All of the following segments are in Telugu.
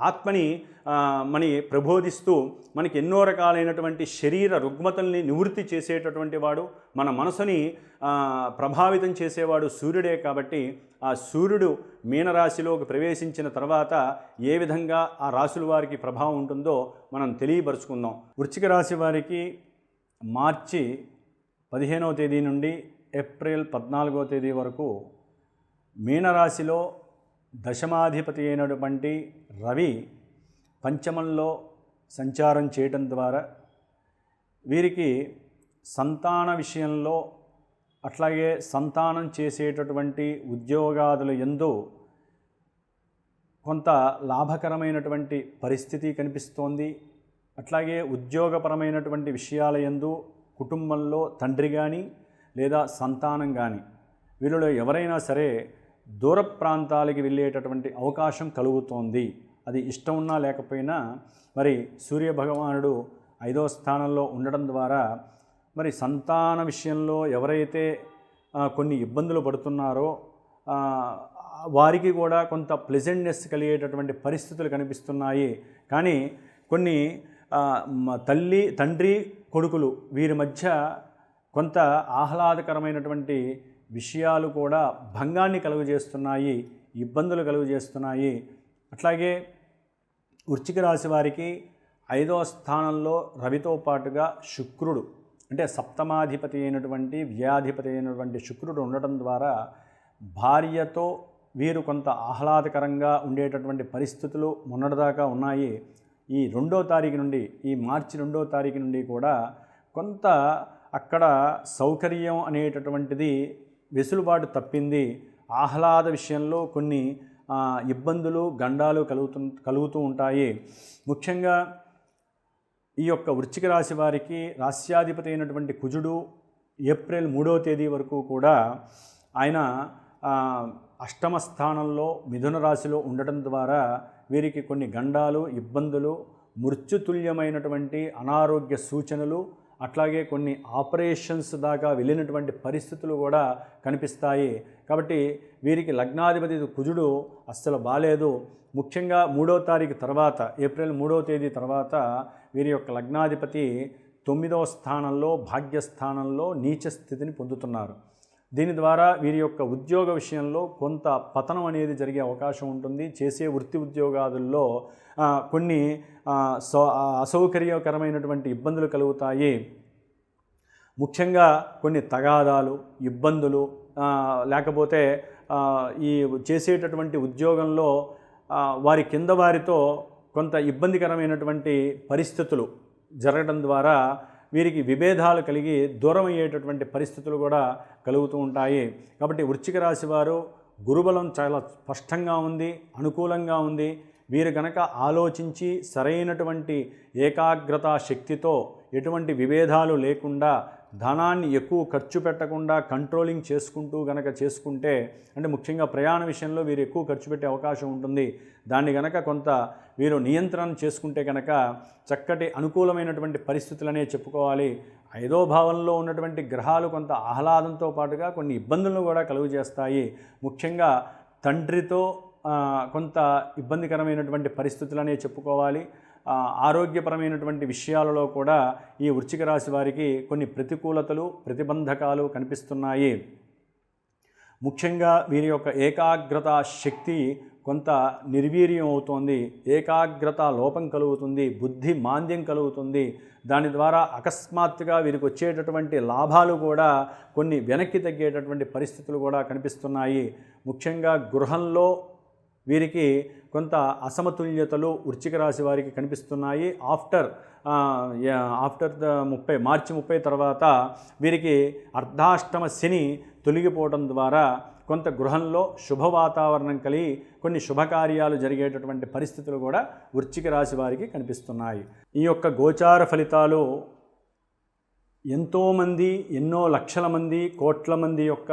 ఆత్మని మని ప్రబోధిస్తూ మనకి ఎన్నో రకాలైనటువంటి శరీర రుగ్మతల్ని నివృత్తి చేసేటటువంటి వాడు మన మనసుని ప్రభావితం చేసేవాడు సూర్యుడే కాబట్టి ఆ సూర్యుడు మీనరాశిలోకి ప్రవేశించిన తర్వాత ఏ విధంగా ఆ రాశుల వారికి ప్రభావం ఉంటుందో మనం తెలియపరుచుకుందాం. వృశ్చిక రాశి వారికి మార్చి పదిహేనవ తేదీ నుండి ఏప్రిల్ పద్నాలుగో తేదీ వరకు మీనరాశిలో దశమాధిపతి అయినటువంటి రవి పంచమంలో సంచారం చేయటం ద్వారా వీరికి సంతాన విషయంలో అట్లాగే సంతానం చేసేటటువంటి ఉద్యోగాదుల ఎందు కొంత లాభకరమైనటువంటి పరిస్థితి కనిపిస్తోంది. అట్లాగే ఉద్యోగపరమైనటువంటి విషయాల యందు కుటుంబంలో తండ్రి కానీ లేదా సంతానం కానీ వీళ్ళలో ఎవరైనా సరే దూర ప్రాంతాలకి వెళ్ళేటటువంటి అవకాశం కలుగుతోంది. అది ఇష్టం ఉన్నా లేకపోయినా మరి సూర్య భగవానుడు ఐదవ స్థానంలో ఉండడం ద్వారా మరి సంతాన విషయంలో ఎవరైతే కొన్ని ఇబ్బందులు పడుతున్నారో వారికి కూడా కొంత ప్లెజెంట్నెస్ కలిగేటటువంటి పరిస్థితులు కనిపిస్తున్నాయి. కానీ కొన్ని తల్లి తండ్రి కొడుకులు వీరి మధ్య కొంత ఆహ్లాదకరమైనటువంటి విషయాలు కూడా భంగాన్ని కలుగజేస్తున్నాయి ఇబ్బందులు కలుగజేస్తున్నాయి. అట్లాగే వృచ్చిక రాశి వారికి ఐదవ స్థానంలో రవితో పాటుగా శుక్రుడు అంటే సప్తమాధిపతి అయినటువంటి వ్యాధిపతి అయినటువంటి శుక్రుడు ఉండటం ద్వారా భార్యతో వీరు కొంత ఆహ్లాదకరంగా ఉండేటటువంటి పరిస్థితులు మొన్నటిదాకా ఉన్నాయి. ఈ రెండో తారీఖు నుండి ఈ మార్చి రెండో తారీఖు నుండి కూడా కొంత అక్కడ సౌకర్యం అనేటటువంటిది వెసులుబాటు తప్పింది. ఆహ్లాద విషయంలో కొన్ని ఇబ్బందులు గండాలు కలుగుతు కలుగుతూ ఉంటాయి. ముఖ్యంగా ఈ యొక్క వృశ్చిక రాశి వారికి రాస్యాధిపతి అయినటువంటి కుజుడు ఏప్రిల్ మూడవ తేదీ వరకు కూడా ఆయన అష్టమ స్థానంలో మిథున రాశిలో ఉండటం ద్వారా వీరికి కొన్ని గండాలు ఇబ్బందులు మృత్యుతుల్యమైనటువంటి అనారోగ్య సూచనలు అట్లాగే కొన్ని ఆపరేషన్స్ దాకా వెళ్ళినటువంటి పరిస్థితులు కూడా కనిపిస్తాయి. కాబట్టి వీరికి లగ్నాధిపతి కుజుడు అస్సలు బాలేదు. ముఖ్యంగా మూడో తారీఖు తర్వాత ఏప్రిల్ మూడో తేదీ తర్వాత వీరి యొక్క లగ్నాధిపతి తొమ్మిదవ స్థానంలో భాగ్యస్థానంలో నీచ స్థితిని పొందుతున్నారు. దీని ద్వారా వీరి యొక్క ఉద్యోగ విషయంలో కొంత పతనం అనేది జరిగే అవకాశం ఉంటుంది. చేసే వృత్తి ఉద్యోగాదుల్లో కొన్ని సౌ అసౌకర్యకరమైనటువంటి ఇబ్బందులు కలుగుతాయి. ముఖ్యంగా కొన్ని తగాదాలు ఇబ్బందులు లేకపోతే ఈ చేసేటటువంటి ఉద్యోగంలో వారి కింద వారితో కొంత ఇబ్బందికరమైనటువంటి పరిస్థితులు జరగడం ద్వారా వీరికి విభేదాలు కలిగి దూరం అయ్యేటటువంటి పరిస్థితులు కూడా కలుగుతూ ఉంటాయి. కాబట్టి వృశ్చిక రాశి వారు గురుబలం చాలా స్పష్టంగా ఉంది అనుకూలంగా ఉంది. వీరు కనుక ఆలోచించి సరైనటువంటి ఏకాగ్రత శక్తితో ఎటువంటి విభేదాలు లేకుండా ధనాన్ని ఎక్కువ ఖర్చు పెట్టకుండా కంట్రోలింగ్ చేసుకుంటూ గనక చేసుకుంటే అంటే ముఖ్యంగా ప్రయాణ విషయంలో వీరు ఎక్కువ ఖర్చు పెట్టే అవకాశం ఉంటుంది. దాన్ని గనక కొంత వీరు నియంత్రణ చేసుకుంటే కనుక చక్కటి అనుకూలమైనటువంటి పరిస్థితులనే చెప్పుకోవాలి. ఐదో భావంలో ఉన్నటువంటి గ్రహాలు కొంత ఆహ్లాదంతో పాటుగా కొన్ని ఇబ్బందులను కూడా కలుగు చేస్తాయి. ముఖ్యంగా తండ్రితో కొంత ఇబ్బందికరమైనటువంటి పరిస్థితులనే చెప్పుకోవాలి. ఆరోగ్యపరమైనటువంటి విషయాలలో కూడా ఈ వృశ్చిక రాశి వారికి కొన్ని ప్రతికూలతలు ప్రతిబంధకాలు కనిపిస్తున్నాయి. ముఖ్యంగా వీరి యొక్క ఏకాగ్రత శక్తి కొంత నిర్వీర్యం అవుతోంది. ఏకాగ్రత లోపం కలుగుతుంది బుద్ధి మాంద్యం కలుగుతుంది. దాని ద్వారా అకస్మాత్తుగా వీరికి వచ్చేటటువంటి లాభాలు కూడా కొన్ని వెనక్కి తగ్గేటటువంటి పరిస్థితులు కూడా కనిపిస్తున్నాయి. ముఖ్యంగా గృహంలో వీరికి కొంత అసమతుల్యతలు వృచ్చిక రాశి వారికి కనిపిస్తున్నాయి. ఆఫ్టర్ ఆఫ్టర్ ద ముప్పై మార్చి ముప్పై తర్వాత వీరికి అర్ధాష్టమ శని తొలగిపోవడం ద్వారా కొంత గృహంలో శుభ వాతావరణం కలిగి కొన్ని శుభకార్యాలు జరిగేటటువంటి పరిస్థితులు కూడా వృచ్చిక రాశి వారికి కనిపిస్తున్నాయి. ఈ యొక్క గోచార ఫలితాలు ఎంతోమంది ఎన్నో లక్షల మంది కోట్ల మంది యొక్క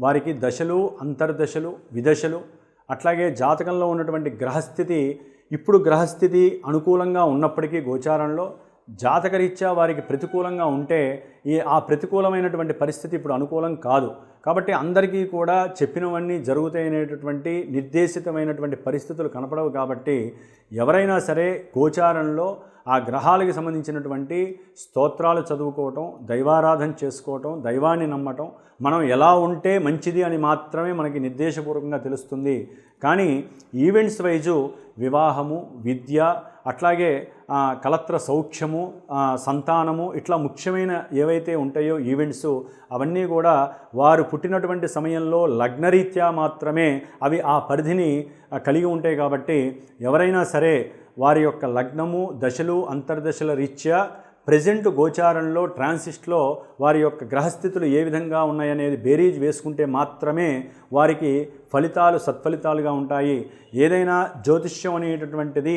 వారికి దశలు అంతర్దశలు విదశలు అట్లాగే జాతకంలో ఉన్నటువంటి గ్రహస్థితి ఇప్పుడు గ్రహస్థితి అనుకూలంగా ఉన్నప్పటికీ గోచారంలో జాతకరీత్యా వారికి ప్రతికూలంగా ఉంటే ఈ ఆ ప్రతికూలమైనటువంటి పరిస్థితి ఇప్పుడు అనుకూలం కాదు. కాబట్టి అందరికీ కూడా చెప్పినవన్నీ జరుగుతాయనేటటువంటి నిర్దేశితమైనటువంటి పరిస్థితులు కనపడవు కాబట్టి ఎవరైనా సరే గోచారంలో ఆ గ్రహాలకి సంబంధించినటువంటి స్తోత్రాలు చదువుకోవటం దైవారాధన చేసుకోవటం దైవాన్ని నమ్మటం మనం ఎలా ఉంటే మంచిది అని మాత్రమే మనకి నిర్దేశపూర్వకంగా తెలుస్తుంది. కానీ ఈవెంట్స్ వైజు వివాహము విద్య అట్లాగే కలత్ర సౌఖ్యము సంతానము ఇట్లా ముఖ్యమైన ఏవైతే ఉంటాయో ఈవెంట్స్ అవన్నీ కూడా వారు పుట్టినటువంటి సమయంలో లగ్నరీత్యా మాత్రమే అవి ఆ పరిధిని కలిగి ఉంటాయి కాబట్టి ఎవరైనా సరే వారి యొక్క లగ్నము దశలు అంతర్దశల రీత్యా ప్రజెంట్ గోచారంలో ట్రాన్సిస్ట్లో వారి యొక్క గ్రహస్థితులు ఏ విధంగా ఉన్నాయనేది బేరీజ్ వేసుకుంటే మాత్రమే వారికి ఫలితాలు సత్ఫలితాలుగా ఉంటాయి. ఏదైనా జ్యోతిష్యం అనేటటువంటిది